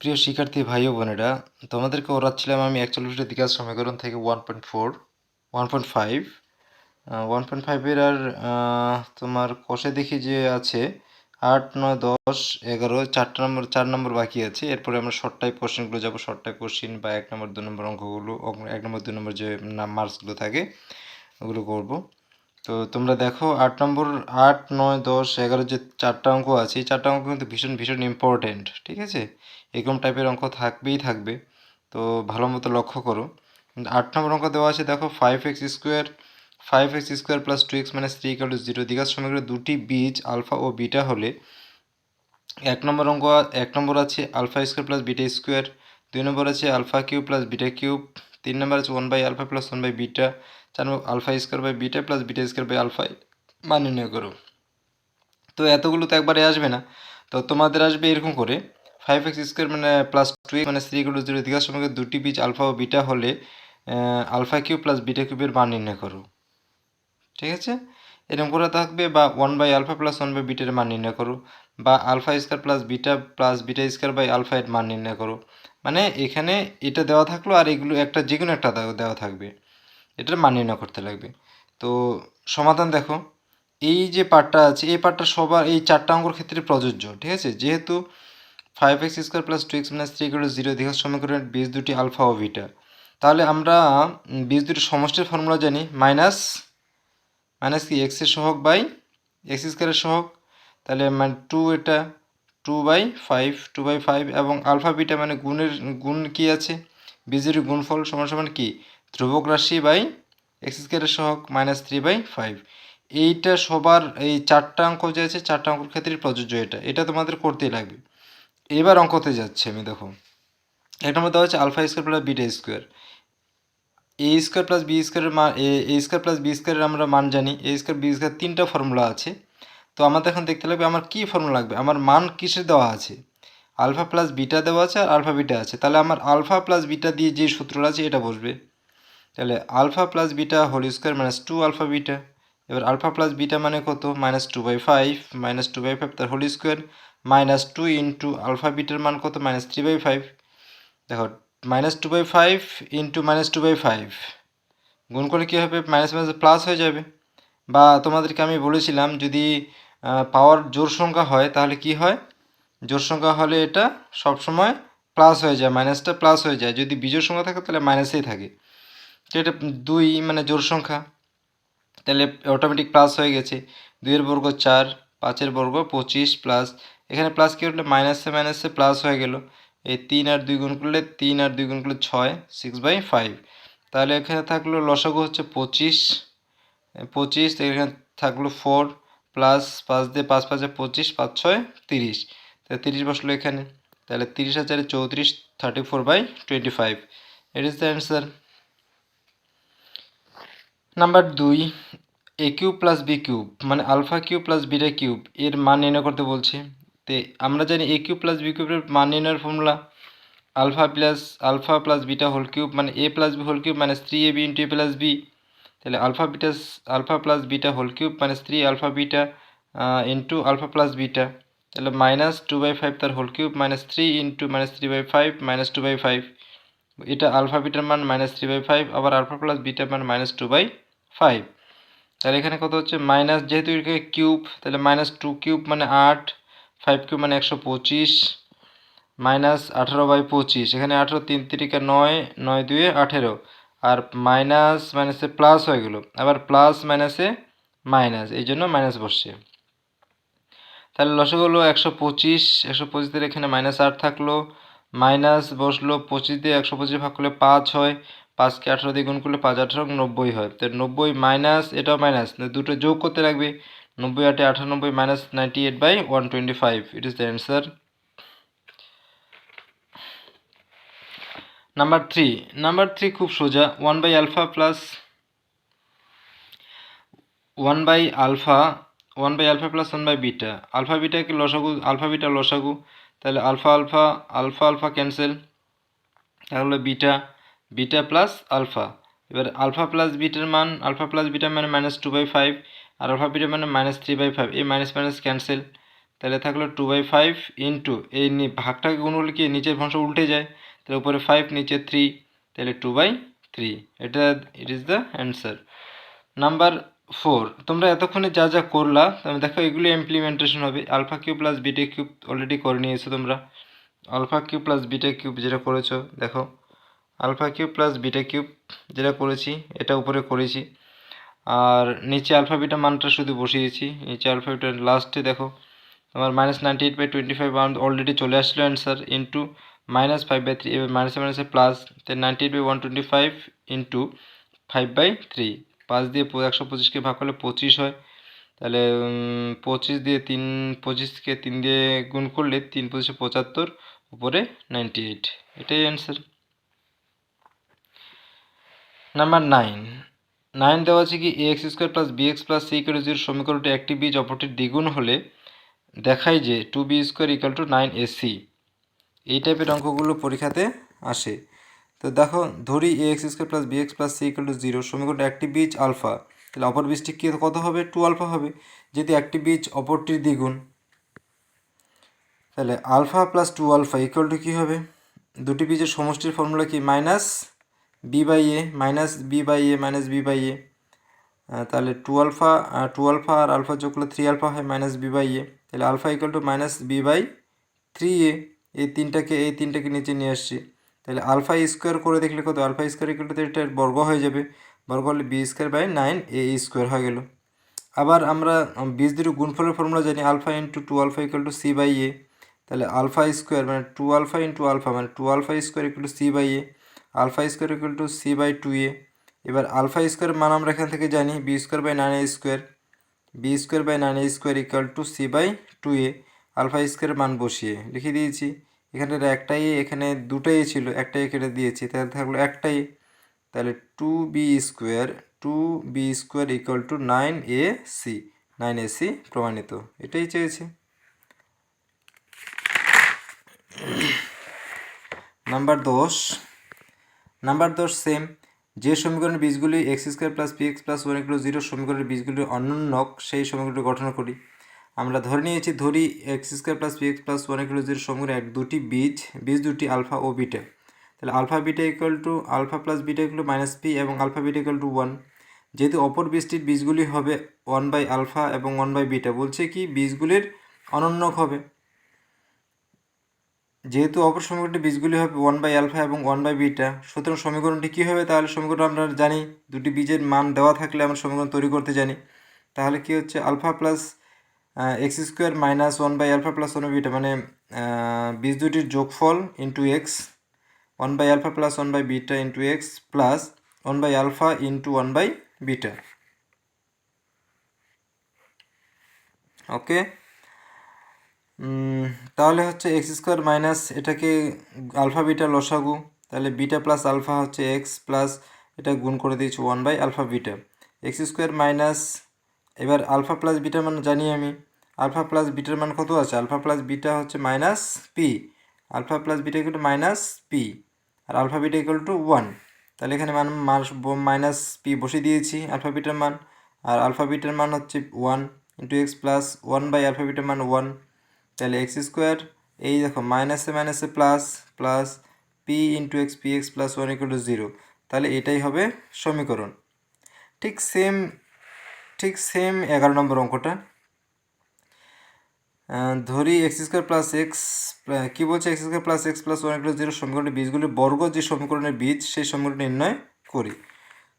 প্রিয় শিক্ষার্থী ভাই ও বোনেরা, তোমাদেরকে ওরাচ্ছিলাম আমি একচল্লিশটা দ্বিঘাত সমীকরণ থেকে one point four one point five one point ফাইভের আর তোমার কষে দেখি যে আছে আট, নয়, দশ, এগারো চারটা নম্বর, চার নম্বর বাকি আছে। এরপরে আমরা শর্ট টাইপ কোশ্চেনগুলো যাব। শর্ট টাইপ কোশ্চেন বা এক নম্বর, দু নম্বর অঙ্কগুলো, এক নম্বর, দু নম্বর যে মার্কসগুলো থাকে, ওগুলো করব। তো তোমরা দেখো আট নম্বর, আট, নয়, দশ, এগারো যে চারটা অঙ্ক আছে, এই চারটা অঙ্ক কিন্তু ভীষণ ভীষণ ইম্পর্ট্যান্ট ঠিক আছে? এরকম টাইপের অঙ্ক থাকবেই থাকবে, তো ভালো মতো লক্ষ্য করো। আট নম্বর অঙ্ক দেওয়া আছে, দেখো five x square five x square plus two x minus three equal to zero দীঘার সমীকরণে দুটি বীজ আলফা ও বিটা হলে, এক নম্বর অঙ্ক, এক নম্বর আছে alpha square plus beta square দুই নম্বর আছে alpha cube plus beta cube তিন নম্বর আছে one by alpha plus one by beta চার alpha square by beta plus beta square by alpha মান নির্ণয় করো। তো এতগুলো তো একবারে আসবে না। তো তোমাদের আসবে এরকম করে ফাইভ এক্স স্কোয়ার মানে প্লাস টু মানে থ্রি ইকুয়াল জিরো দীঘার সঙ্গে দুটি বীজ আলফা ও বিটা হলে আলফা কিউব প্লাস বিটা কিউবের মান নির্ণয় করো। ঠিক আছে? এরকম করে থাকবে বা one by alpha plus one by bitter মান নির্ণয় করো বা alpha square plus beta plus beta square by alpha এর মান নির্ণয় করো। মানে এখানে এটা দেওয়া থাকল আর এগুলো একটা যে কোনো একটা দেওয়া থাকবে। এটার মান নির্ণয় করতে লাগবে। তো সমাধান দেখো, এই যে পার্টটা আছে, এই পার্টটা সবার, এই চারটা অঙ্কর ক্ষেত্রে প্রযোজ্য, ঠিক আছে? যেহেতু five x square plus two x minus three equal zero দীঘার সমীকরণের বীজ দুটি আলফা ও বিটা তাহলে আমরা বীজ দুটি সমষ্টির ফর্মুলা জানি মাইনাস মাইনাস কি এক্সের সহগ বাই এক্স স্কোয়ারের সহগ। তাহলে মানে টু এটা two by five two by five এবং আলফা বিটা মানে গুণের, গুণ কি আছে? বীজের গুণফল সমান সমান কি? ধ্রুবক রাশি বাই এক্স স্কোয়ারের সহগ মাইনাস থ্রি বাই ফাইভ এইটা সবার এই চারটা অঙ্ক যে আছে, চারটা অঙ্কের ক্ষেত্রে প্রযোজ্য এটা। এটা তোমাদের করতেই লাগবে। এবার অঙ্কতে যাচ্ছে আমি, দেখো। একটা মধ্যে হচ্ছে alpha square plus beta square A square plus B স্কোয়ারের মান এ স্কোয়ার প্লাস বি স্কোয়ারের আমরা মান জানি। এ স্কোয়ার বি স্কোয়ার তিনটা ফর্মুলা আছে। তো আমাদের এখন দেখতে লাগবে আমার কী ফর্মুলা লাগবে? আমার মান কিসের দেওয়া আছে? আলফা প্লাস বিটা দেওয়া আছে আর আলফা বিটা আছে। তাহলে আমার আলফা প্লাস বিটা দিয়ে যে সূত্রটা আছে, এটা বসবে। তাহলে alpha plus beta whole square minus two alpha beta. এবার আলফা প্লাস বিটা মানে কত? Minus two by five, minus two by five তার whole square, minus two into alpha bitter মান কত? Minus three by five. দেখো, minus two by five into minus two by five. গুণ করে কী হবে? Minus minus plus হয়ে যাবে। বা তোমাদেরকে আমি বলেছিলাম, যদি পাওয়ার জোর সংখ্যা হয়, তাহলে কি হয়? জোর সংখ্যা হলে এটা সবসময় প্লাস হয়ে যায়, মাইনাসটা প্লাস হয়ে যায়। যদি বিজোড় সংখ্যা থাকে, তাহলে মাইনাসেই থাকে। তো এটা দুই মানে জোর সংখ্যা। তাহলে অটোমেটিক প্লাস হয়ে গেছে। দুইয়ের বর্গ চার, পাঁচের বর্গ পঁচিশ প্লাস এখানে প্লাস কী হলো? মাইনাসে মাইনাসে প্লাস হয়ে গেল। এই তিন আর দুই গুণ করলে তিন আর দুই গুণ করলে ছয় সিক্স বাই ফাইভ তাহলে এখানে থাকল লসাগু হচ্ছে পঁচিশ। পঁচিশ এখানে থাকল ফোর প্লাস পাঁচ দিয়ে পাঁচ পাঁচে পঁচিশ, পাঁচ ছয়, তিরিশ। তাহলে তিরিশ বসল এখানে। তাহলে তিরিশ হাজারে চৌত্রিশ thirty four by twenty five it is the answer number দুই A cube plus B cube মানে alpha cube plus beta cube এর মান নির্ণয় করতে বলছে। তে আমরা জানি এ কিউব প্লাস বি কিউবের মান নির্ণয়ের formula alpha plus alpha plus beta whole cube মানে A plus B whole cube minus three A B into A plus B তাহলে alpha betas alpha plus beta whole cube minus three alpha beta into alpha plus beta তাহলে minus two by five তার whole cube minus three into minus three by five minus two by five এটা alpha বিটার মান minus three by five আবার alpha plus বিটার মান minus two by five তাহলে এখানে কত হচ্ছে? মাইনাস যেহেতু এখানে কিউব তাহলে মাইনাস টু কিউব মানে আট ফাইভ কিউব মানে একশো পঁচিশ মাইনাস আঠারো বাই পঁচিশ। এখানে আঠারো তিন তিরিকা নয় নয় দুয়ে আঠেরো। আর মাইনাস মাইনাসে প্লাস হয়ে গেল। আবার প্লাস মাইনাসে মাইনাস এই জন্য মাইনাস বসছে। তাহলে লসক হলো একশো পঁচিশ, একশো পঁচিশের এখানে মাইনাস আট থাকল। মাইনাস বসল পঁচিশ দিয়ে একশো পঁচিশ ভাগ করলে পাঁচ হয়, পাঁচকে আঠারো দিয়ে গুণ করলে পাঁচ আঠারো, নব্বই হয়। তো নব্বই মাইনাস, এটাও মাইনাস দুটো যোগ করতে লাগবে। নব্বই আটে আটানব্বই minus ninety eight by one twenty five it is the answer number three number three খুব সোজা one by alpha plus one by alpha one by alpha plus one by beta alpha বিটাকে লসাগু আলফা বিটা লসাগু। তাহলে alpha alpha alpha alpha cancel তাহলে beta beta plus alpha. এবার alpha plus বিটার মান, alpha plus বিটার মানে মাইনাস টু বাই ফাইভ আর আলফা বিটার মানে মাইনাস থ্রি বাই ফাইভ এই মাইনাস মাইনাস ক্যান্সেল তাহলে থাকল টু বাই ফাইভ ইন্টু এই ভাগটাকে গুণ করলে কি, নিচের ভংশ উল্টে যায়। তাহলে উপরে ফাইভ নিচে থ্রি তাহলে টু বাই থ্রি এটা it is the answer number four তোমরা এতক্ষণে যা যা করলা দেখো এগুলো ইমপ্লিমেন্টেশন হবে। Alpha cube plus beta cube already করে নিয়েছো তোমরা। Alpha cube plus beta cube যেটা করেছ, দেখো। Alpha cube plus beta cube যেটা করেছি, এটা উপরে করেছি। আর নিচে আলফা বিটা মানটা শুধু বসিয়েছি। নিচে আলফা বিটা লাস্টে দেখো, তোমার minus ninety eight by twenty five already চলে আসলো answer into minus five by three এবার মাইনাসে মাইনাসে plus ninety eight by one twenty five into five by three পাঁচ দিয়ে একশো পঁচিশকে ভাগ করলে পঁচিশ হয়। তাহলে পঁচিশ দিয়ে তিন, পঁচিশকে তিন দিয়ে গুণ করলে তিন পঁচিশে পঁচাত্তর, উপরে নাইনটি এইট এটাই অ্যান্সার নাম্বার নাইন নাইন দেওয়া আছে কি A x square plus B x plus C equal zero সমীকরণটি একটি বীজ অপরটির দ্বিগুণ হলে দেখায় যে two B square equal to nine A C এই টাইপের অঙ্কগুলো পরীক্ষাতে আসে। তো দেখো, ধরি A x square plus B x plus C equal to zero সমীকরণটা একটি বীজ আলফা তাহলে অপর বীজটি কি, কত হবে? টু আলফা হবে। যদি একটি বীজ অপরটির দ্বিগুণ, তাহলে alpha plus two alpha equal to কী হবে? দুটি বীজের সমষ্টির ফর্মুলা কি minus B by A minus B by A minus B by A তাহলে টু আলফা টু আলফা আর আলফা যোগ করলে থ্রি আলফা হয় মাইনাস বি বাই এ তাহলে alpha equal to minus B by three A এই তিনটাকে এই তিনটাকে নিচে নিয়ে আসছি। তাহলে আলফা স্কোয়ার করে দেখলে কত? আলফা স্কোয়ার ইকুয়াল টু এটার বর্গ হয়ে যাবে। বর্গ হলে B square by nine A square হয়ে গেল। আবার আমরা বীজ দুটো গুণফলের ফর্মুলা জানি, alpha into two alpha equal to C by A তাহলে আলফা স্কোয়ার মানে টু আলফা ইন্টু আলফা মানে two alpha square equal to C by A alpha square equal to C by two A এবার alpha square মান আমরা এখান থেকে জানি B square by nine A square B square by nine A square equal to C by two A alpha square মান বসিয়ে লিখে দিয়েছি। এখানে একটাই, এখানে দুটাই ছিল, একটাই কেটে দিয়েছি। তাহলে থাকল একটাই। তাহলে two B square two B square equal to nine A C nine A C প্রমাণিত। এটাই চেয়েছে। নাম্বার দশ। নাম্বার দশ সেম যে সমীকরণের বীজগুলি x square plus P x plus one equal zero সমীকরণের বীজগুলি অনন্যক সেই সমীকরণটি গঠন করি। আমরা ধরে নিয়েছি, ধরি x square plus P x plus one equal zero সমীকরণ এক দুটি বীজ বীজ দুটি আলফা ও বিটা তাহলে alpha beta equal to alpha plus beta equal minus P এবং alpha beta equal to one যেহেতু অপর বীজটির বীজগুলি হবে ওয়ান বাই আলফা এবং ওয়ান বাই বিটা বলছে কি, বীজগুলির অনন্যক হবে। যেহেতু অপর সমীকরণটি বীজগুলি হবে ওয়ান বাই আলফা এবং ওয়ান বাই বিটা সুতরাং সমীকরণটি কী হবে? তাহলে সমীকরণ আমরা জানি, দুটি বীজের মান দেওয়া থাকলে আমরা সমীকরণ তৈরি করতে জানি। তাহলে কি হচ্ছে? Alpha plus x square minus one by alpha plus one beta মানে বীজ দুটির যোগফল into x one by alpha plus one by beta into x plus one by alpha into one by beta okay তাহলে হচ্ছে x square minus এটাকে alpha beta লসাগু, তাহলে beta plus alpha হচ্ছে এক্স প্লাস এটা গুণ করে দিয়েছি one by alpha beta x square minus এবার আলফা প্লাস বিটার মান জানি আমি। আলফা প্লাস বিটার মান কত আছে? আলফা প্লাস বিটা হচ্ছে minus P alpha plus beta equal to minus P R alpha beta equal to one তাহলে এখানে মান মাইনাস পি বসে দিয়েছি আলফা বিটার মান। আর আলফা বিটার মান হচ্ছে one into x plus one by alpha bitter মান ওয়ান তাহলে এক্স স্কোয়ার এই দেখো, মাইনাসে মাইনাসে plus plus P into x P x plus one equal to zero তাহলে এটাই হবে সমীকরণ। ঠিক সেম ঠিক সেম এগারো নম্বর অঙ্কটা। ধরি এক্স স্কোয়ার প্লাস এক্স কী বলছে? X square plus x plus one equal zero সমীকরণের বীজগুলির বর্গ যে সমীকরণের বীজ, সেই সমীকরণ নির্ণয় করি।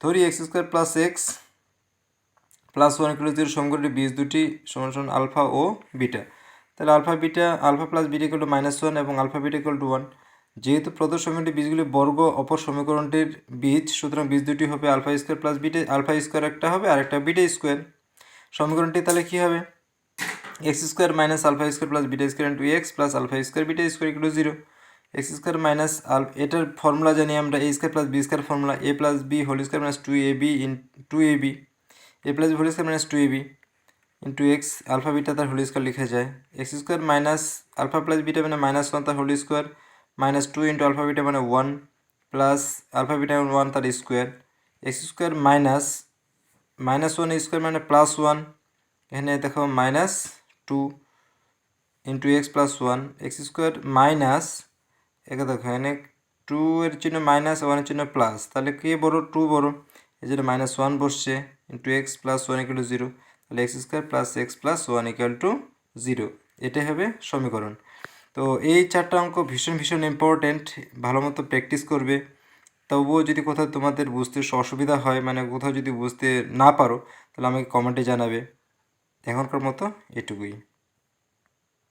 ধরি x square plus x plus one equal zero সমীকরণের বীজ দুটি সমান সমান আলফা ও বিটা তাহলে alpha beta alpha plus beta equal to minus one এবং alpha beta equal to one যেহেতু প্রদত্ত সমীকরণটি বীজগুলি বর্গ অপর সমীকরণটির বীজ, সুতরাং বীজ দুটি হবে alpha square plus beta, alpha square একটা হবে আর একটা বিটা স্কোয়ার। সমীকরণটি তাহলে কী হবে? X square minus alpha square plus beta square into x plus alpha square beta square to zero. X square minus আল এটার ফর্মুলা জানি আমরা, a square plus b square formula, a plus b whole square minus two a b in two a b. A plus b whole square minus two a b into x alpha beta তার whole square লিখা যায়। X square minus alpha plus beta মানে minus one তার whole square. Minus two into alpha beta মানে one plus alpha beta মানে one তার square x square minus minus one square মানে plus one এখানে দেখো minus two into x plus one x square minus একে দেখো, এখানে টু এর চিহ্ন মাইনাস ওয়ানের চিহ্ন প্লাস তাহলে কে বড়? টু বড়। এই জন্য মাইনাস ওয়ান বসছে into x plus one equal zero তাহলে x square plus x plus one equal to zero এটাই হবে সমীকরণ। তো এই চারটা অঙ্ক ভীষণ ভীষণ ইম্পর্ট্যান্ট ভালো মতো প্র্যাকটিস করবে। তবুও যদি কোথাও তোমাদের বুঝতে অসুবিধা হয় মানে কোথাও যদি বুঝতে না পারো, তাহলে আমাকে কমেন্টে জানাবে। এখনকার মতো এটুকুই।